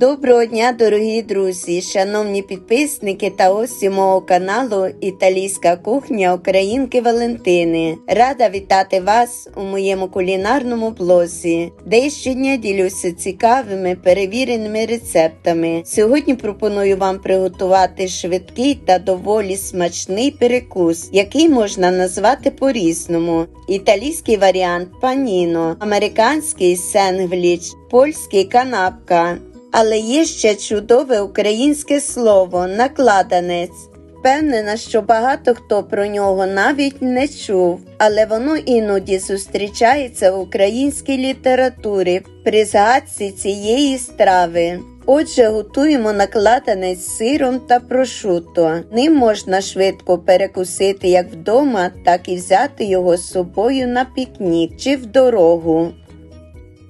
Доброго дня, дорогі друзі, шановні підписники та гості мого каналу Італійська кухня Українки Валентини. Рада вітати вас у моєму кулінарному блозі, де щодня ділюся цікавими перевіреними рецептами. Сьогодні пропоную вам приготувати швидкий та доволі смачний перекус, який можна назвати по-різному: італійський варіант паніно, американський сенгліч, польський канапка. Але є ще чудове українське слово накладанець. Впевнена, що багато хто про нього навіть не чув, але воно іноді зустрічається в українській літературі при згадці цієї страви. Отже, готуємо накладанець з сиром та прошуто. Ним можна швидко перекусити як вдома, так і взяти його з собою на пікнік чи в дорогу.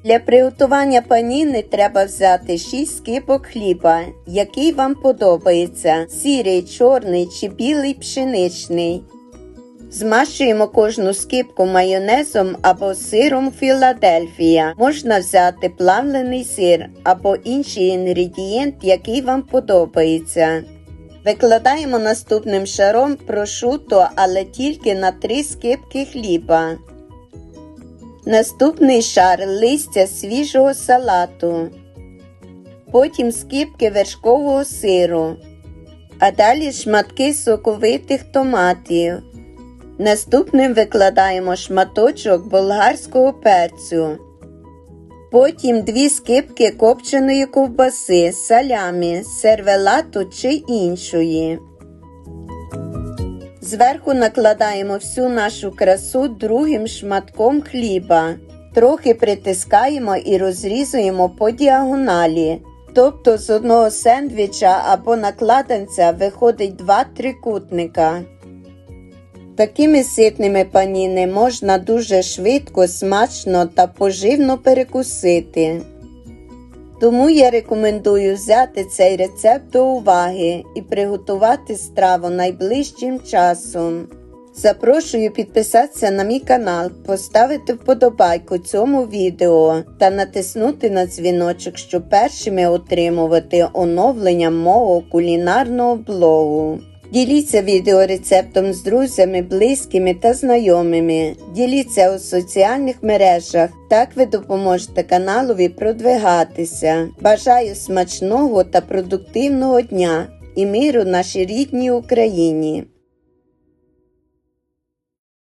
Для приготування паніни треба взяти 6 скипок хліба, який вам подобається: сірий, чорний чи білий пшеничний. Змащуємо кожну скипку майонезом або сиром Філадельфія. Можна взяти плавлений сир або інший інгредієнт, який вам подобається. Викладаємо наступним шаром прошуто, але тільки на 3 скипки хліба. Наступний шар листя свіжого салату, потім скипки вершкового сиру, а далі шматки соковитих томатів. Наступним викладаємо шматочок болгарського перцю. Потім дві скипки копченої ковбаси, салямі, сервелату чи іншої. Зверху накладаємо всю нашу красу другим шматком хліба. Трохи притискаємо і розрізуємо по діагоналі. Тобто з одного сендвіча або накладанця виходить два трикутника. Такими ситними паніни можна дуже швидко, смачно та поживно перекусити. Тому я рекомендую взяти цей рецепт до уваги і приготувати страву найближчим часом. Запрошую підписатися на мій канал, поставити вподобайку цьому відео та натиснути на дзвіночок, щоб першими отримувати оновлення мого кулінарного блогу. Діліться відеорецептом з друзями, близькими та знайомими. Діліться у соціальних мережах. Так ви допоможете каналові продвигатися. Бажаю смачного та продуктивного дня і миру нашій рідній Україні!